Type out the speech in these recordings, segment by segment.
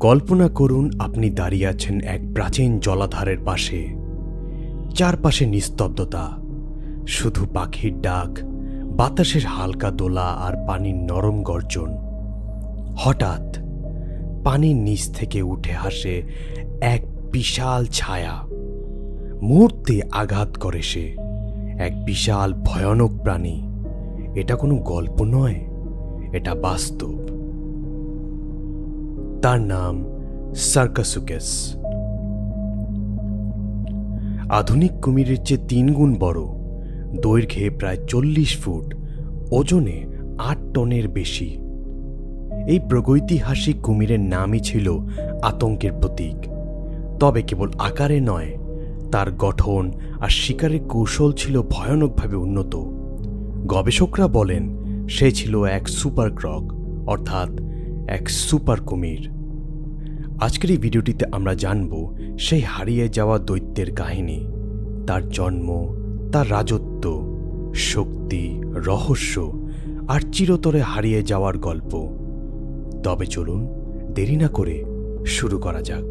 কল্পনা করুন আপনি দাঁড়িয়ে আছেন এক প্রাচীন জলাধারের পাশে। চারপাশে নিস্তব্ধতা। শুধু পাখির ডাক, বাতাসের হালকা দোলা আর পানির নরম গর্জন। হঠাৎ পানির নিচ থেকে উঠে আসে এক বিশাল ছায়া। মুহূর্তে আঘাত করে সে। এক বিশাল ভয়ানক প্রাণী। এটা কোনো গল্প নয়, এটা বাস্তব। তার নাম সার্কাসুকেস। আধুনিক কুমিরের চেয়ে তিন গুণ বড়, দৈর্ঘ্যে প্রায় চল্লিশ ফুট, ওজনে আট টনের বেশি। এই প্রগৈতিহাসিক কুমিরের নামই ছিল আতঙ্কের প্রতীক। তবে কেবল আকারে নয়, তার গঠন আর শিকারের কৌশল ছিল ভয়ানকভাবে উন্নত। গবেষকরা বলেন, সে ছিল এক সুপার ক্রক অর্থাৎ এক সুপার কুমির। আজকের এই ভিডিওটিতে আমরা জানব সেই হারিয়ে যাওয়া দৈত্যের কাহিনী, তার জন্ম, তার রাজত্ব, শক্তি, রহস্য আর চিরতরে হারিয়ে যাওয়ার গল্প। তবে চলুন দেরি না করে শুরু করা যাক।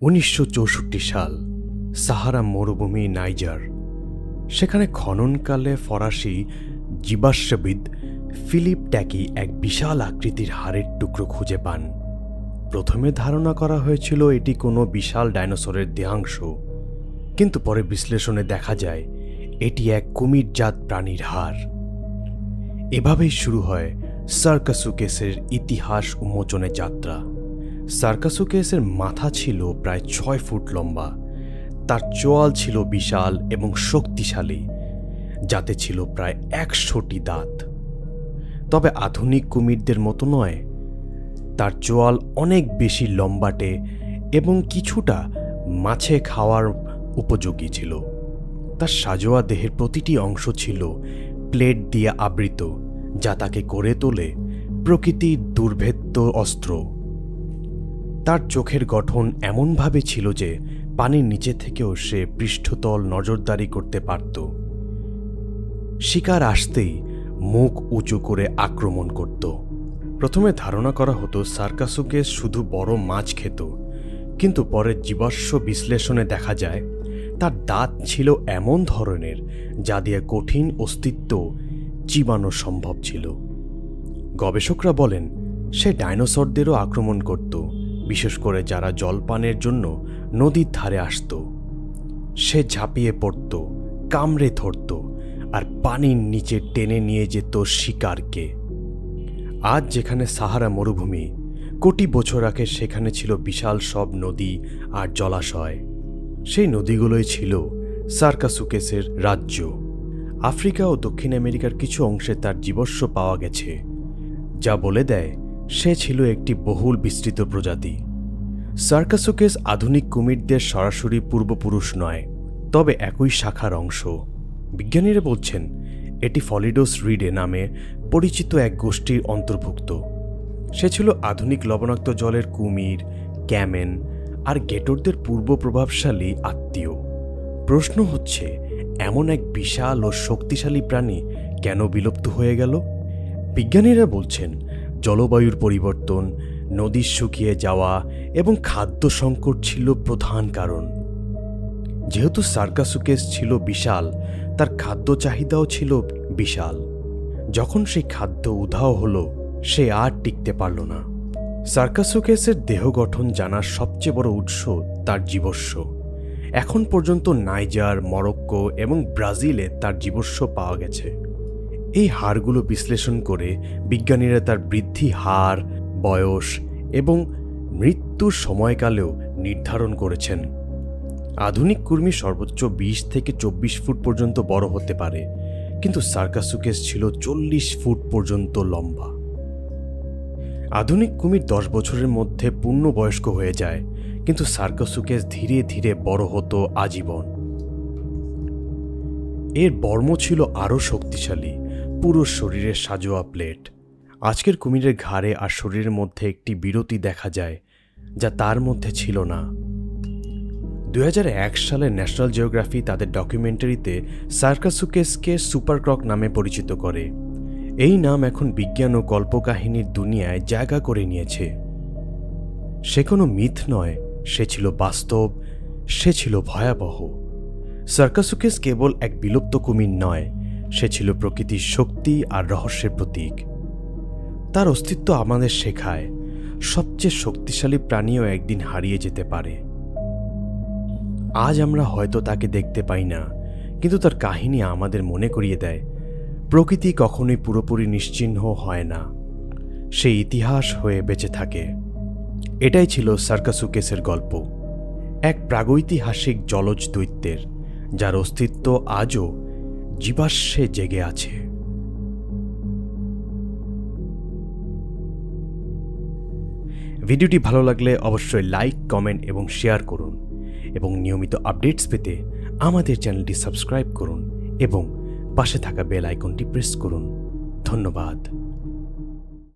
উনিশশো চৌষট্টি সাল, সাহারা মরুভূমি নাইজার সেখানে খননকালে ফরাসি জীবাশ্মবিদ ফিলিপ ট্যাকি এক বিশাল আকৃতির হাড়ের টুকরো খুঁজে পান। প্রথমে ধারণা করা হয়েছিল এটি কোনো বিশাল ডাইনোসরের দেহাংশ। কিন্তু পরে বিশ্লেষণে দেখা যায়, এটি এক কুমিরজাত প্রাণীর হাড়। এভাবেই শুরু হয় সার্কাসুকেসের ইতিহাস উন্মোচনের যাত্রা। সার্কাসুকেসের মাথা ছিল প্রায় ছয় ফুট লম্বা। তার চোয়াল ছিল বিশাল এবং শক্তিশালী, যাতে ছিল প্রায় একশোটি দাঁত। তবে আধুনিক কুমিরদের মতো নয়, তার চোয়াল অনেক বেশি লম্বাটে এবং কিছুটা মাছে খাওয়ার উপযোগী ছিল। তার সাজোয়া দেহের প্রতিটি অংশ ছিল প্লেট দিয়ে আবৃত, যা তাকে করে তোলে প্রকৃতির দুর্ভেদ্য অস্ত্র। তার চোখের গঠন এমনভাবে ছিল যে পানির নিচে থেকেও সে পৃষ্ঠতল নজরদারি করতে পারত। শিকার আসতেই মুখ উঁচু করে আক্রমণ করত। প্রথমে ধারণা করা হতো সার্কাসুকে শুধু বড় মাছ খেত, কিন্তু পরে জীবাশ্ম বিশ্লেষণে দেখা যায়, তার দাঁত ছিল এমন ধরনের যা দিয়ে কঠিন অস্তিত্ব চিবানো সম্ভব ছিল। গবেষকরা বলেন, সে ডাইনোসরদেরও আক্রমণ করত, বিশেষ করে যারা জলপানের জন্য নদীর ধারে আসত। সে ঝাঁপিয়ে পড়ত, কামড়ে ধরত আর পানির নিচে টেনে নিয়ে যেত শিকারকে। আজ যেখানে সাহারা মরুভূমি, কোটি বছর আগে সেখানে ছিল বিশাল সব নদী আর জলাশয়। সেই নদীগুলোই ছিল সার্কাসুকেসের রাজ্য। আফ্রিকা ও দক্ষিণ আমেরিকার কিছু অংশে তার জীবস্ব পাওয়া গেছে। যা বলে দেয়, সে ছিল একটি বহুল বিস্তৃত প্রজাতি। সার্কাসুকেস আধুনিক কুমিরদের সরাসরি পূর্বপুরুষ নয়, তবে একই শাখার অংশ। বিজ্ঞানীরা বলছেন, এটি ফলিডোস রিডে নামে পরিচিত এক গোষ্ঠীর অন্তর্ভুক্ত। সে ছিল আধুনিক লবণাক্ত জলের কুমির, ক্যামেন আর গেটরদের পূর্ব প্রভাবশালী আত্মীয়। প্রশ্ন হচ্ছে, এমন এক বিশাল ও শক্তিশালী প্রাণী কেন বিলুপ্ত হয়ে গেল? বিজ্ঞানীরা বলছেন, জলবায়ুর পরিবর্তন নদীর শুকিয়ে যাওয়া এবং খাদ্য সংকট ছিল প্রধান কারণ। যেহেতু সার্কাসুকেস ছিল বিশাল, তার খাদ্য চাহিদাও ছিল বিশাল। যখন সেই খাদ্য উধাও হলো, সে আর টিকতে পারল না। সার্কাসুকেসের দেহ গঠন জানার সবচেয়ে বড় উৎস তার জীবস্ব। এখন পর্যন্ত নাইজার, মরক্কো এবং ব্রাজিলে তার জীবস্ব পাওয়া গেছে। এই হারগুলো বিশ্লেষণ করে বিজ্ঞানীরা তার বৃদ্ধি, হার, বয়স এবং মৃত্যুর সময়কালেও নির্ধারণ করেছেন। আধুনিক কুর্মি সর্বোচ্চ বিশ থেকে চব্বিশ ফুট পর্যন্ত বড় হতে পারে, কিন্তু সার্কাসুকেস ছিল চল্লিশ ফুট পর্যন্ত লম্বা। আধুনিক কুমির দশ বছরের মধ্যে পূর্ণবয়স্ক হয়ে যায়, কিন্তু সার্কাসুকেস ধীরে ধীরে বড় হতো আজীবন। এর বর্ম ছিল আরও শক্তিশালী, পুরো শরীরের সাজোয়া প্লেট। আজকের কুমিরের ঘাড়ে আর শরীরের মধ্যে একটি বিরতি দেখা যায়, যা তার মধ্যে ছিল না। দু হাজার এক সালে ন্যাশনাল জিওগ্রাফি তাদের ডকুমেন্টারিতে সার্কাসুকেসকে সুপারক্রক নামে পরিচিত করে। এই নাম এখন বিজ্ঞান ও কল্পকাহিনীর দুনিয়ায় জায়গা করে নিয়েছে। সে কোনো মিথ নয়, সে ছিল বাস্তব, সে ছিল ভয়াবহ। সার্কাসুকেস কেবল এক বিলুপ্ত কুমির নয়, সে ছিল প্রকৃতির শক্তি আর রহস্যের প্রতীক। তার অস্তিত্ব আমাদের শেখায়। সবচেয়ে শক্তিশালী প্রাণীও একদিন হারিয়ে যেতে পারে। আজ আমরা হয়তো তাকে দেখতে পাই না, কিন্তু তার কাহিনী আমাদের মনে করিয়ে দেয়। প্রকৃতি কখনোই পুরোপুরি নিশ্চিহ্ন হয় না। সে ইতিহাস হয়ে বেঁচে থাকে। এটাই ছিল সার্কাসুকেসের গল্প। এক প্রাগৈতিহাসিক জলজ দৈত্যের, যার অস্তিত্ব আজও জীবাশ্মে জেগে আছে। ভিডিওটি ভালো লাগলে অবশ্যই লাইক, কমেন্ট এবং শেয়ার করুন এবং নিয়মিত আপডেটস পেতে আমাদের চ্যানেলটি সাবস্ক্রাইব করুন এবং পাশে থাকা বেল আইকনটি প্রেস করুন। ধন্যবাদ।